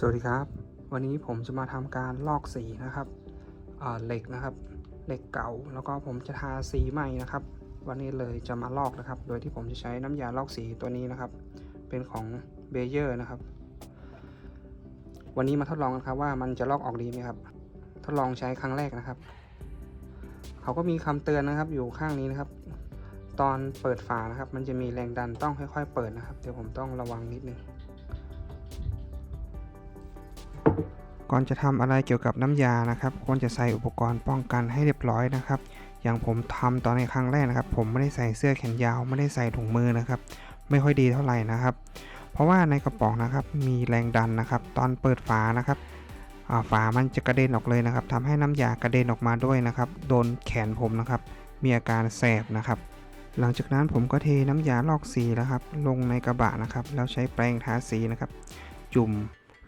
สวัสดีครับ วันนี้ผมจะมาทำการลอกสีนะครับเหล็กนะครับเหล็กเก่าแล้วก็ผมจะทาสีใหม่นะครับ วันนี้เลยจะมาลอกนะครับ โดยที่ผมจะใช้น้ำยาลอกสีตัวนี้นะครับ เป็นของเบเยอร์นะครับ วันนี้มาทดลองกันครับว่ามันจะลอกออกดีไหมครับ ทดลองใช้ครั้งแรกนะครับ เขาก็มีคำเตือนนะครับ อยู่ข้างนี้นะครับ ตอนเปิดฝานะครับ มันจะมีแรงดันต้องค่อย ๆ เปิดนะครับ เดี๋ยวผมต้องระวังนิดนึง ก่อนจะทำอะไรเกี่ยวกับน้ำยานะครับ ควรจะใส่อุปกรณ์ป้องกันให้เรียบร้อยนะครับ อย่างผมทำตอนในครั้งแรกนะครับ ผมไม่ได้ใส่เสื้อแขนยาวไม่ได้ใส่ถุงมือนะครับ ไม่ค่อยดีเท่าไหร่นะครับ เพราะว่าในกระป๋องนะครับมีแรงดันนะครับ ตอนเปิดฝานะครับฝามันจะกระเด็นออกเลยนะครับทำให้น้ำยากระเด็นออกมาด้วยนะครับ โดนแขนผมนะครับ มีอาการแสบนะครับ หลังจากนั้นผมก็เทน้ำยาลอกสีนะครับ ลงในกระบะนะครับ แล้วใช้แปรงทาสีนะครับ จุ่ม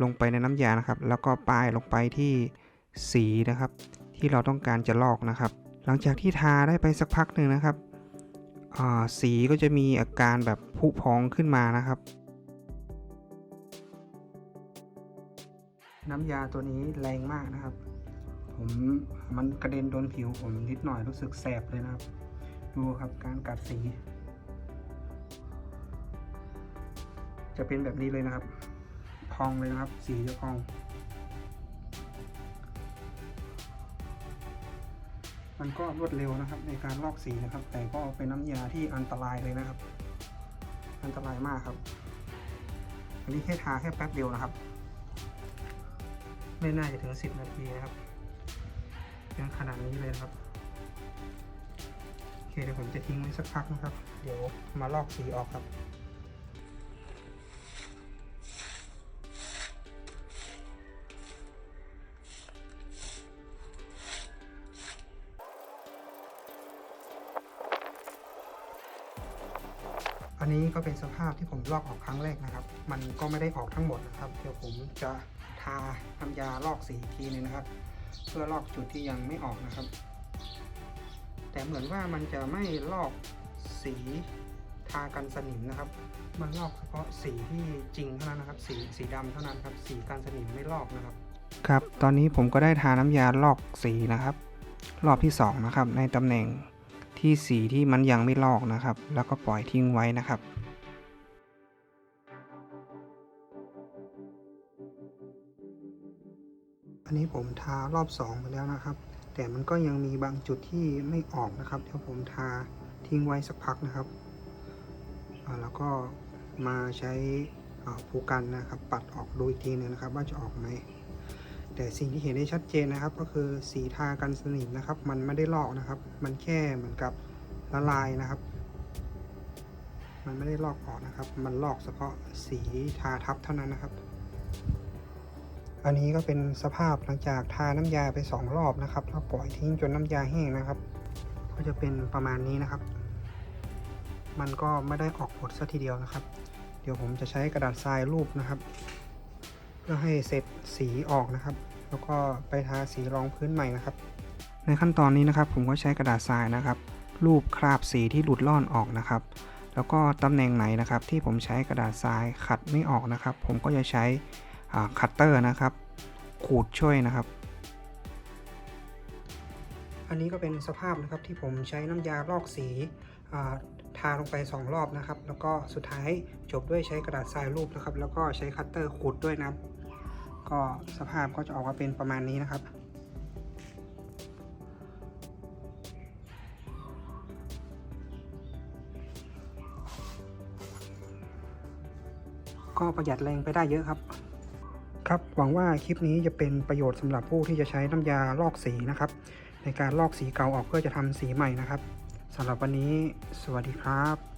ลงไปในน้ำยานะครับ แล้วก็ป้ายลงไปที่สีนะครับ ที่เราต้องการจะลอกนะครับ หลังจากที่ทาได้ไปสักพักหนึ่งนะครับสีก็จะมีอาการแบบผุพองขึ้นมานะครับ น้ำยาตัวนี้แรงมากนะครับ ผมมันกระเด็นโดนผิวผมนิดหน่อยรู้สึกแสบเลยนะครับ ดูครับการกัดสี จะเป็นแบบนี้เลยนะครับ พองเลยนะครับ สีจะพอง มันก็รวดเร็วนะครับ ในการลอกสีนะครับ แต่ก็เป็นน้ำยาที่อันตรายเลยนะครับ อันตรายมากครับ อันนี้แค่ทาแค่แป๊บเดียวนะครับ ไม่น่าจะถึง 10 นาทีนะครับยังขนาดนี้เลยนะครับโอเคเดี๋ยวผมจะทิ้งไว้สักพักนะครับ เดี๋ยวมาลอกสีออกครับ นนี้ก็เป็นสภาพที่ผมลอกออกครั้งแรกนะครับ มันก็ไม่ได้ออกทั้งหมดนะครับ เดี๋ยวผมจะทาน้ำยาลอกสีทีหนึงนะครับ เพื่อลอกจุดที่ยังไม่ออกนะครับ แต่เหมือนว่ามันจะไม่ลอกสีทากันสนิมนะครับ มันลอกเฉพาะสีที่จริงเท่านั้นนะครับ สีสีดำเท่านั้นครับ สีกันสนิมไม่ลอกนะครับ ครับ ตอนนี้ผมก็ได้ทาน้ำยาลอกสีนะครับ รอบที่สองนะครับในตำแหน่ง ที่สีที่มันยังไม่ลอกนะครับ แล้วก็ปล่อยทิ้งไว้นะครับอันนี้ผมทารอบสองไปแล้วนะครับ แต่มันก็ยังมีบางจุดที่ไม่ออกนะครับ เดี๋ยวผมทาทิ้งไว้สักพักนะครับ แล้วก็มาใช้ผูกันนะครับ ปัดออกดูอีกทีหนึงนะครับ ว่าจะออกไหม แต่สิ่งที่เห็นได้ชัดเจนนะครับ ก็คือสีทากันสนิมนะครับ มันไม่ได้ลอกนะครับ มันแค่เหมือนกับละลายนะครับ มันไม่ได้ลอกออกนะครับ มันลอกเฉพาะสีทาทับเท่านั้นนะครับ อันนี้ก็เป็นสภาพหลังจากทาน้ำยาไปสองรอบนะครับแล้วปล่อยทิ้งจนน้ำยาแห้งนะครับ ก็จะเป็นประมาณนี้นะครับ มันก็ไม่ได้ออกหมดซะทีเดียวนะครับ เดี๋ยวผมจะใช้กระดาษทรายรูปนะครับ พื่อให้เสร็จสีออกนะครับ แล้วก็ไปทาสีรองพื้นใหม่นะครับ ในขั้นตอนนี้นะครับ ผมก็ใช้กระดาษทรายนะครับ รูปคราบสีที่หลุดล่อนออกนะครับ แล้วก็ตำแหน่งไหนนะครับ ที่ผมใช้กระดาษทรายขัดไม่ออกนะครับ ผมก็จะใช้คัตเตอร์นะครับ ขูดช่วยนะครับ อันนี้ก็เป็นสภาพนะครับที่ผมใช้น้ำยาลอกสีทาลงไป 2 รอบนะครับ แล้วก็สุดท้ายจบด้วยใช้กระดาษทรายรูปนะครับ แล้วก็ใช้คัตเตอร์ขูดด้วยนะครับ ก็สภาพก็จะออกมาเป็นประมาณนี้นะครับ ก็ประหยัดแรงไปได้เยอะครับ ครับหวังว่าคลิปนี้จะเป็นประโยชน์สำหรับผู้ที่จะใช้น้ำยาลอกสีนะครับ ในการลอกสีเก่าออกเพื่อจะทำสีใหม่นะครับสำหรับวันนี้ สวัสดีครับ